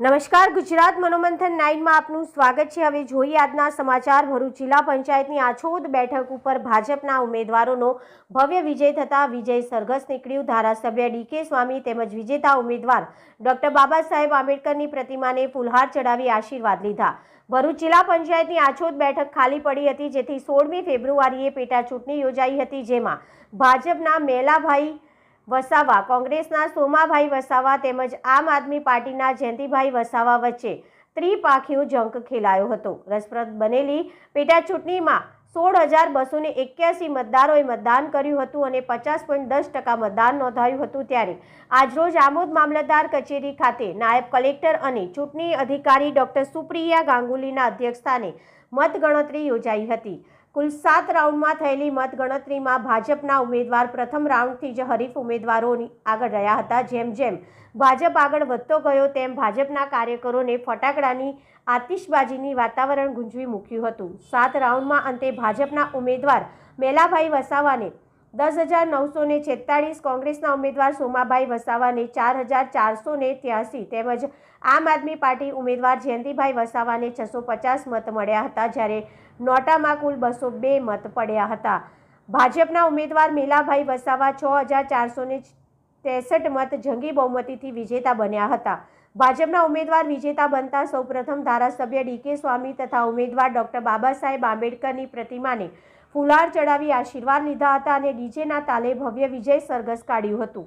નમસ્કાર, ગુજરાત મનોમંથન નાઇનમાં આપનું સ્વાગત છે. હવે જોઈએ આજના સમાચાર. ભરૂચ જિલ્લા પંચાયતની આછોદ બેઠક ઉપર ભાજપના ઉમેદવારોનો ભવ્ય વિજય થતા વિજય સરઘસ નીકળ્યું. ધારાસભ્ય ડીકે સ્વામી તેમજ વિજેતા ઉમેદવાર ડોક્ટર બાબા સાહેબ આંબેડકરની પ્રતિમાને ફુલહાર ચડાવી આશીર્વાદ લીધા. ભરૂચ જિલ્લા પંચાયતની આછોદ બેઠક ખાલી પડી હતી, જેથી સોળમી ફેબ્રુઆરીએ પેટા ચૂંટણી યોજાઈ હતી, જેમાં ભાજપના મેલાભાઈ વસાવા, કોંગ્રેસના સોમાભાઈ વસાવા તેમજ આમ આદમી પાર્ટીના જયંતિભાઈ વસાવા વચ્ચે ત્રિપાખીઓ જંક ખેલાયો હતો. રસપ્રદ બનેલી પેટા ચૂંટણીમાં સોળ હજાર બસો ને એક્યાસી મતદારોએ મતદાન કર્યું હતું અને પચાસ પોઈન્ટ દસ ટકા મતદાન નોંધાયું હતું ત્યારે. આજરોજ આમોદ મામલતદાર કચેરી ખાતે નાયબ કલેક્ટર અને ચૂંટણી અધિકારી ડોક્ટર સુપ્રિયા ગાંગુલીના અધ્યક્ષસ્થાને મતગણતરી યોજાઈ હતી. કુલ સાત રાઉન્ડમાં થયેલી મતગણતરીમાં ભાજપના ઉમેદવાર પ્રથમ રાઉન્ડથી જ હરીફ ઉમેદવારોની આગળ રહ્યા હતા. જેમ જેમ ભાજપ આગળ વધતો ગયો, તેમ ભાજપના કાર્યકરોને ફટાકડાની આતિશબાજીની વાતાવરણ ગુંજવી મૂક્યું હતું. સાત રાઉન્ડમાં અંતે ભાજપના ઉમેદવાર મેલાભાઈ વસાવાને દસ હજાર નવસો ને છેતાળીસ કોંગ્રેસના ઉમેદવાર સોમાભાઈ વસાવાને ચાર હજાર ચારસો ને ત્યાસી તેમજ આમ આદમી પાર્ટી ઉમેદવાર જયંતિભાઈ વસાવાને છસો પચાસ મત મળ્યા હતા જ્યારે નોટામાં કુલ બસો બે મત પડ્યા હતા. ભાજપના ઉમેદવાર મેલાભાઈ વસાવા છ હજાર ચારસો ને ત્રેસઠ મત જંગી બહુમતીથી વિજેતા બન્યા હતા. ભાજપના ઉમેદવાર વિજેતા બનતા સૌપ્રથમ ધારાસભ્ય ડીકે સ્વામી તથા ઉમેદવાર ડોક્ટર બાબા સાહેબ આંબેડકરની પ્રતિમાને ફુલાર ચડાવી આશીર્વાદ લીધા હતા અને ડીજેના તાલે ભવ્ય વિજય સરઘસ કાઢ્યું હતું.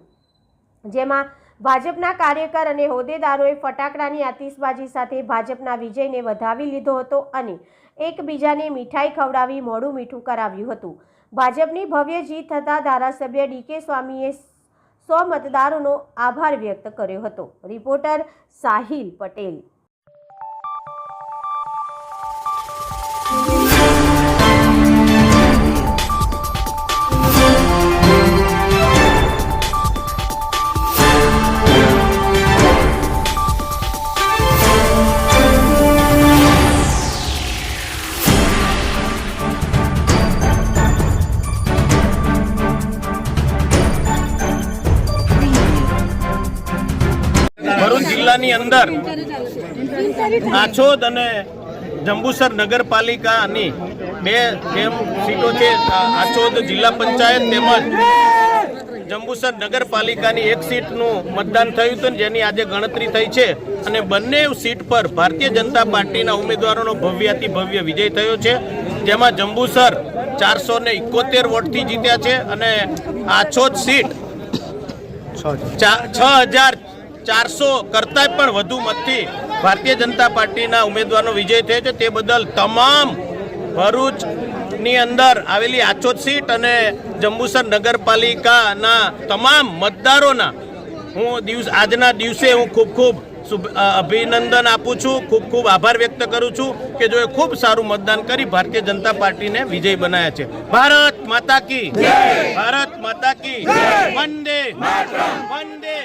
જેમાં ભાજપના કાર્યકર અને હોદ્દેદારોએ ફટાકડાની આતિશબાજી સાથે ભાજપના વિજયને વધાવી લીધો હતો અને એકબીજાને મીઠાઈ ખવડાવી મોડું મીઠું કરાવ્યું હતું. ભાજપની ભવ્ય જીત થતાં ધારાસભ્ય ડીકે સ્વામીએ સો મતદારોનો આભાર વ્યક્ત કર્યો હતો. રિપોર્ટર સાહિલ પટેલ. ભરૂચ જિલ્લાની અંદર આછોદ અને જંબુસર નગરપાલિકાની બે જેમ સીટો છે આછોદ જિલ્લા પંચાયત તેમજ જંબુસર નગરપાલિકાની એક સીટનું મતદાન થયું હતું જેની આજે ગણતરી થઈ છે અને બંને સીટ પર ભારતીય જનતા પાર્ટીના ઉમેદવારોનો ભવ્યાતિ ભવ્ય વિજય થયો છે. જેમાં જંબુસર ચારસો ને ઇકોતેર વોટથી જીત્યા છે અને આછોદ સીટ છ હજાર ચારસો કરતાં પણ વધુ મતથી ભારતીય જનતા પાર્ટીના ઉમેદવારનો વિજય થયો છે. તે બદલ તમામ ભરૂચની અંદર આવેલી આચોદ સીટ અને જંબુસર નગરપાલિકાના તમામ મતદારોના હું દિવસ, આજના દિવસે હું ખૂબ ખૂબ અભિનંદન આપું છું. ખૂબ ખૂબ આભાર વ્યક્ત કરું છું કે જોએ ખૂબ સારું મતદાન કરી ભારતીય જનતા પાર્ટીને વિજય બનાવ્યા છે. ભારત માતા કી ભારત માતા કી વંદે વંદે